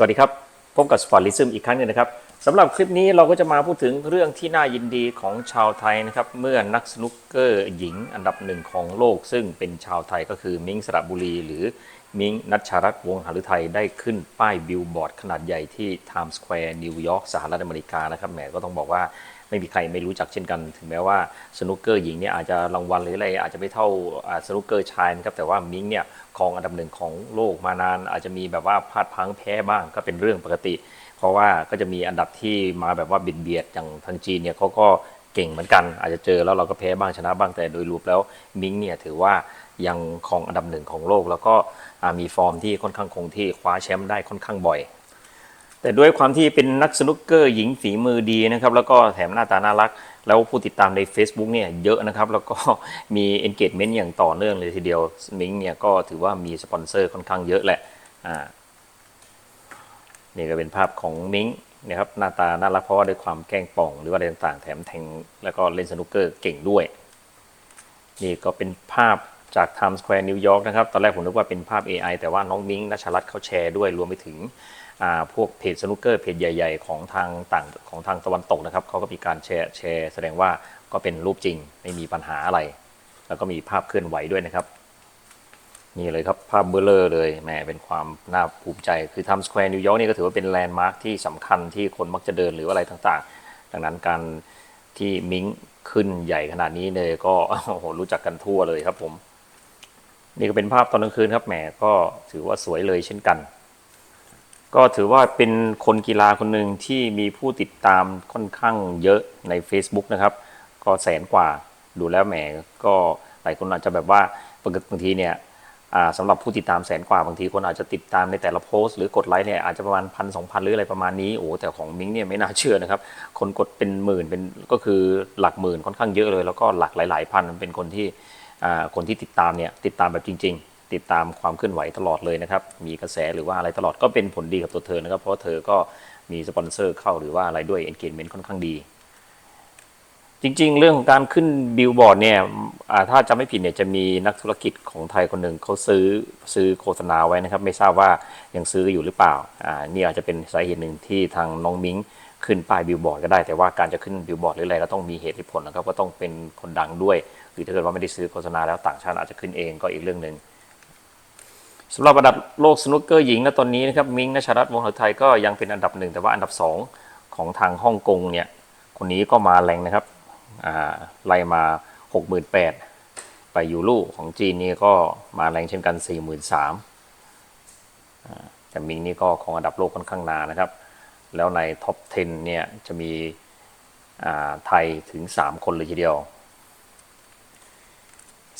สวัสดีครับ พบกับสปอร์ตลิซึมอีกครั้งหนึงนะครับสำหรับคลิปนี้เราก็จะมาพูดถึงเรื่องที่น่ายินดีของชาวไทยนะครับ เมื่อนักสนุกเกอร์หญิงอันดับหนึ่งของโลก ซึ่งเป็นชาวไทยก็คือมิงสระบุรี หรือมิงนัชชารัตน์วงหฤทัยได้ขึ้นป้ายบิลบอร์ดขนาดใหญ่ที่ไทม์สแควร์นิวยอร์กสหรัฐอเมริกานะครับแหมก็ต้องบอกว่าไม่มีใครไม่รู้จักเช่นกัน ถึงแม้ว่าสนุกเกอร์หญิงเนี่ยอาจจะรางวัลหรืออะไรอาจจะไม่เท่าสนุกเกอร์ชายนะครับแต่ว่ามิงเนี่ยครองอันดับหนึ่งของโลกมานาน อาจจะมีแบบว่าพลาดพังแพ้บ้างก็เป็นเรื่องปกติ เพราะว่าก็จะมีอันดับที่มาแบบว่าบิดเบียดอย่างทางจีนเนี่ยเขาก็เก่งเหมือนกัน อาจจะเจอแล้วเราก็แพ้บ้างชนะบ้างแต่โดยรวมแล้วมิงเนี่ยถือว่ายังครองอันดับหนึ่งของโลก แล้วก็มีฟอร์มที่ค่อนข้างคงที่คว้าแชมป์ได้ค่อนข้างบ่อย แต่ด้วยความที่เป็นนักสนุกเกอร์หญิงฝีมือดีนะครับ แล้วก็แถมหน้าตาน่ารัก แล้วผู้ติดตามใน Facebook เนี่ยเยอะนะครับ แล้วก็มี engagement อย่างต่อเนื่องเลยทีเดียวมิงเนี่ยก็ถือว่ามีสปอนเซอร์ค่อนข้างเยอะแหละอ่านี่ก็เป็นภาพของมิงนะครับหน้าตาน่ารักเพราะว่าด้วยความแกล้งป่องหรือว่าอะไรต่างๆ แถมแทงแล้วก็เล่นสนุกเกอร์เก่งด้วย นี่ก็เป็นภาพ จาก Times Square นิวยอร์กนะครับ ตอนแรกผมนึกว่าเป็นภาพ AI แต่ว่าน้องมิ้งนัชรัตน์เขาแชร์ด้วย รวมไปถึงพวกเพจสนุกเกอร์เพจใหญ่ ๆ ของทางต่างของทางตะวันตกนะครับเขาก็มีการแชร์แชร์แสดงว่าก็เป็นรูปจริงไม่มีปัญหาอะไร แล้วก็มีภาพเคลื่อนไหวด้วยนะครับนี่เลยครับภาพเบลเลอร์เลยแหมเป็นความน่าภูมิใจ คือทำสแควร์นิวยอร์กนี่ก็ถือว่าเป็นแลนด์มาร์คที่สำคัญที่คนมักจะเดินหรืออะไรต่างๆ ดังนั้นการที่มิงขึ้นใหญ่ขนาดนี้เลยก็โอ้โหรู้จักกันทั่วเลยครับผม นี่ก็เป็นภาพตอนกลางคืนครับแหมก็ถือว่าสวยเลยเช่นกัน ก็ถือว่าเป็นคนกีฬาคนหนึ่งที่มีผู้ติดตามค่อนข้างเยอะใน Facebook นะครับ ก็แสนกว่าดูแล้วแหมก็หลายคนอาจจะแบบว่าบางทีเนี่ยสำหรับผู้ติดตามแสนกว่าบางทีคนอาจจะติดตามในแต่ละโพสต์หรือกดไลค์เนี่ยอาจจะประมาณพันสองพันหรืออะไรประมาณนี้โอ้แต่ของมิงเนี่ยไม่น่าเชื่อนะครับ คนกดเป็นหมื่นเป็นก็คือหลักหมื่นค่อนข้างเยอะเลย แล้วก็หลักหลาย ๆ พันเป็นคนที่ คนที่ติดตามเนี่ยติดตามแบบจริง ๆ ติดตามความเคลื่อนไหวตลอดเลยนะครับ มีกระแสหรือว่าอะไรตลอดก็เป็นผลดีกับตัวเธอนะครับ เพราะเธอก็มีสปอนเซอร์เข้าหรือว่าอะไรด้วยเอนเกจเมนต์ค่อนข้างดี จริง ๆ เรื่องของการขึ้นบิลบอร์ดเนี่ยอ่าถ้าจำไม่ผิดเนี่ยจะมีนักธุรกิจของไทยคนหนึ่งเขาซื้อซื้อโฆษณาไว้นะครับ ไม่ทราบว่ายังซื้ออยู่หรือเปล่าอ่านี่อาจจะเป็นสาเหตุหนึ่งที่ทางน้องมิ้งขึ้นป้ายบิลบอร์ดก็ได้แต่ว่าการจะขึ้นบิลบอร์ดหรืออะไรก็ต้องมีเหตุผลนะครับก็ต้องเป็นคนดังด้วย หรือถ้าเกิดว่าไม่ได้ซื้อโฆษณาแล้วต่างชาติอาจจะขึ้นเองก็อีกเรื่องหนึ่งสำหรับอันดับโลกสนุกเกอร์หญิงณตอนนี้นะครับมิงนัชรัตน์วงศ์หฤทัยก็ยังเป็นอันดับหนึ่งแต่ว่าอันดับสองของทางฮ่องกงเนี่ยคนนี้ก็มาแรงนะครับ ไล่มา 68,000 ไปยูรูของจีนนี่ก็มาแรงเช่นกัน 43,000แต่มิงนี่ก็ของอันดับโลกค่อนข้างนานนะครับ แล้วในท็อป 10 เนี่ยจะมีไทยถึง 3 คนเลยทีเดียว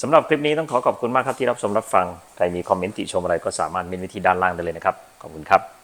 สำหรับคลิปนี้ต้องขอขอบคุณมากครับที่รับชมรับฟัง ใครมีคอมเมนต์ติชมอะไรก็สามารถเมนไว้ที่ด้านล่างได้เลยนะครับ ขอบคุณครับ